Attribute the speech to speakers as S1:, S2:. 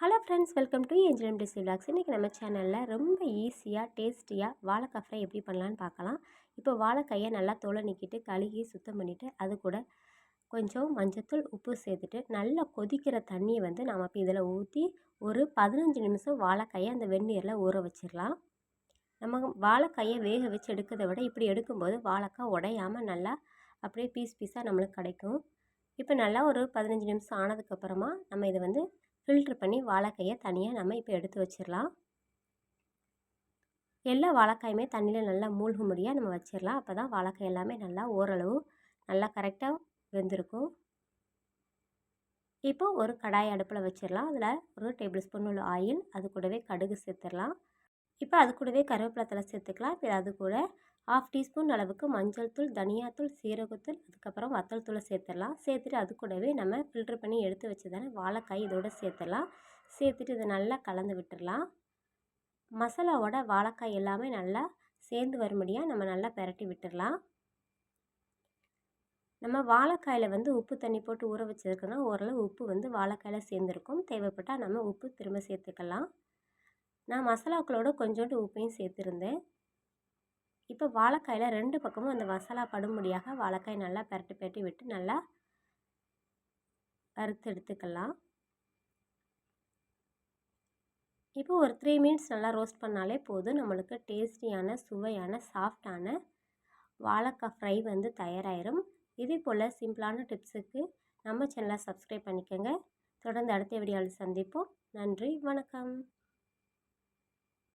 S1: Hello friends welcome to ஏஞ்சலம் டிசி vlogs. இன்றைக்கி நம்ம சேனலில் ரொம்ப ஈஸியாக டேஸ்டியாக வாழைக்காய் ஃப்ரை எப்படி பண்ணலான்னு பார்க்கலாம். இப்போ வாழைக்காயை நல்லா தோலை நிற்கிட்டு கழுகி சுத்தம் பண்ணிவிட்டு அது கூட கொஞ்சம் மஞ்சத்தூள் உப்பு சேர்த்துட்டு நல்லா கொதிக்கிற தண்ணியை வந்து நம்ம இப்போ இதில் ஊற்றி ஒரு பதினஞ்சு நிமிஷம் வாழைக்காயை அந்த வெந்நீரில் ஊற வச்சிடலாம். நம்ம வாழைக்காயை வேக வச்சு எடுக்கிறத விட இப்படி எடுக்கும்போது வாழைக்காய் உடையாமல் நல்லா அப்படியே பீஸ் பீஸாக நம்மளுக்கு கிடைக்கும். இப்போ நல்லா ஒரு பதினஞ்சு நிமிஷம் ஆனதுக்கப்புறமா நம்ம இதை வந்து ஃபில்ட்ரு பண்ணி வாழைக்காயை தனியாக நம்ம இப்போ எடுத்து வச்சிடலாம். எல்லா வாழைக்காயுமே தண்ணியில் நல்லா மூழ்கும் முடியாக நம்ம வச்சிடலாம். அப்போ தான் வாழைக்காய் எல்லாமே நல்லா ஓரளவு நல்லா கரெக்டாக வெந்திருக்கும். இப்போ ஒரு கடாய் அடுப்பில் வச்சிடலாம். அதில் ஒரு டேபிள் ஸ்பூன் உள்ள ஆயில் அது கூடவே கடுகு சேர்த்துடலாம். இப்போ அது கூடவே கருவேப்பிலை சேர்த்துக்கலாம். இப்போ அது கூட ஆஃப் டீஸ்பூன் அளவுக்கு மஞ்சள் தூள் தனியாத்தூள் சீரகத்தூள் அதுக்கப்புறம் வத்தல் தூளை சேர்த்துடலாம். சேர்த்துட்டு அது கூடவே நம்ம ஃபில்ட்ரு பண்ணி எடுத்து வச்சதான வாழைக்காய் இதோட சேர்த்துடலாம். சேர்த்துட்டு இதை நல்லா கலந்து விட்டுடலாம். மசாலாவோட வாழைக்காய் எல்லாமே நல்லா சேர்ந்து வரும்படியாக நம்ம நல்லா பெரட்டி விட்டுடலாம். நம்ம வாழைக்காயில் வந்து உப்பு தண்ணி போட்டு ஊற வச்சுருக்கோன்னா ஓரளவு உப்பு வந்து வாழைக்காயில் சேர்ந்துருக்கும். தேவைப்பட்டால் நம்ம உப்பு திரும்ப சேர்த்துக்கலாம். நான் மசாலாக்களோட கொஞ்சோண்டு உப்பையும் சேர்த்துருந்தேன். இப்போ வாழைக்காயில் ரெண்டு பக்கமும் அந்த மசாலா படும்படியாக வாழைக்காய் நல்லா பரட்டி பரட்டி விட்டு நல்லா வறுத்து எடுத்துக்கலாம். இப்போ ஒரு த்ரீ மினிட்ஸ் நல்லா ரோஸ்ட் பண்ணாலே போதும். நம்மளுக்கு டேஸ்டியான சுவையான சாஃப்டான வாழைக்காய் ஃப்ரை வந்து தயாராகிடும் இதே போல் சிம்பிளான டிப்ஸுக்கு நம்ம சேனலை சப்ஸ்கிரைப் பண்ணிக்கோங்க. தொடர்ந்து அடுத்த வீடியோவில் சந்திப்போம். நன்றி வணக்கம்.